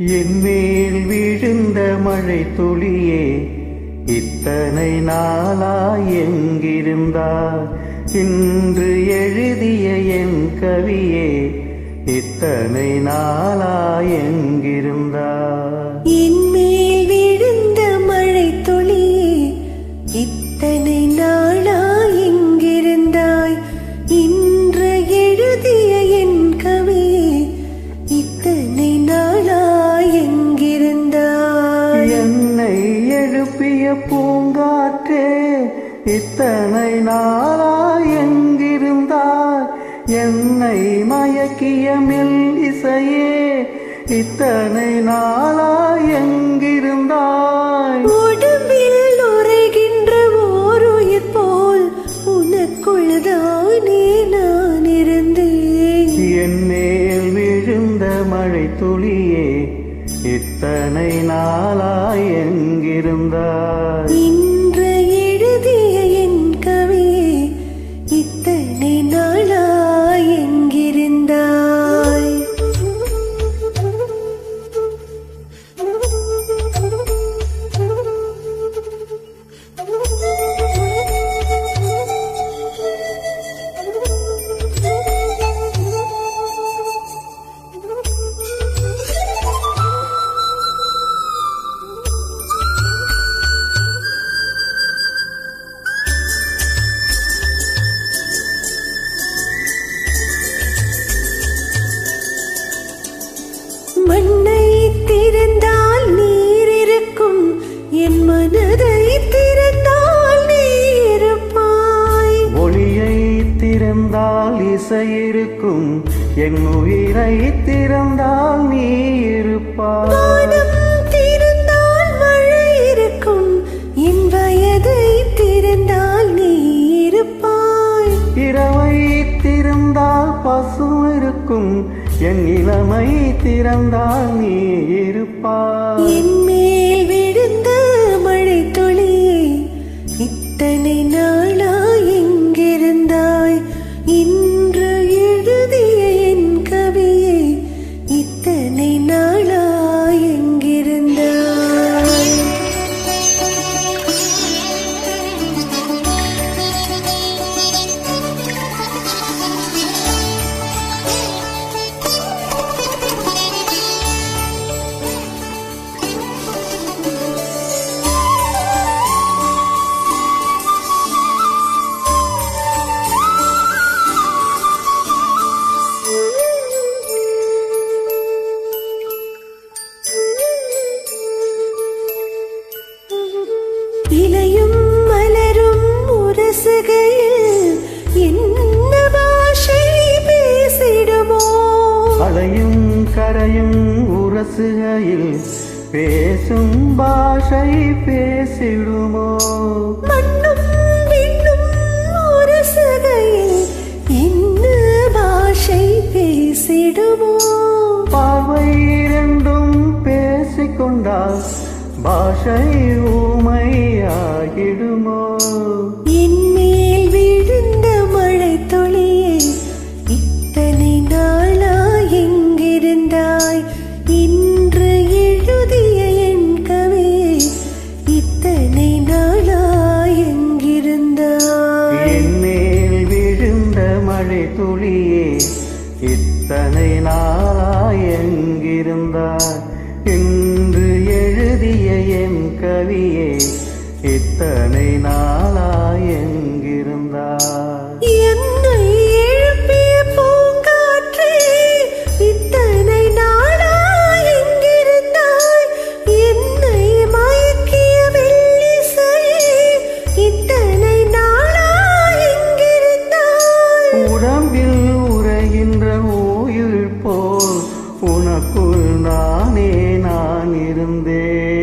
என் மேல் விழுந்த மழை துளியே இத்தனை நாளாய் எங்கிருந்தார்? இன்று எழுதிய என் கவியே இத்தனை நாளாய் எங்கிருந்தார்? என் மேல் விழுந்த மழை துளியே இத்தனை இத்தனை நாளாய் எங்கிருந்தாய்? என்னை மயக்கிய மெல்லிசையே இத்தனை நாளாய் எங்கிருந்தாய்? உடம்பில் உரைகின்ற ஓர் உயிர் போல் உனக்குள் தானே நான் இருந்தேன். என் மேல் விழுந்த மழை துளியே இத்தனை நாளாய் எங்கிருந்தாய்? இசை இருக்கும். என் உயிரை திறந்தால் நீ இருப்பாய். திறந்தால் மழை இருக்கும். என் வயதை திறந்தால் நீ இருப்பாய். இரவை திறந்தால் பசு இருக்கும். என் இளமை திறந்தால் நீ இருப்பாய். கரையும் உரசுகையில் பேசும் பாஷை பேசிடுமோ? மண்ணும் விண்ணும் உரசுகையில் என்ன பாஷை பேசிடுமோ? பார்வை இரண்டும் பேசிக்கொண்டால் பாஷை ஊமையாகிடுமோ? எங்கிருந்தாய் இன்று எழுதிய என் கவியே இத்தனை நாளாய் எங்கிருந்தாய்? என்னை எழுப்பிய பூங்காற்றே இத்தனை நாளா எங்கிருந்தாய்? என்னை மயக்கிய மெல்லிசையே இத்தனை நாளா எங்கிருந்தாய்? உடம்பில் உரைகின்ற உயிர் போல் உனக்குள் நானே நான் இருந்தேன்.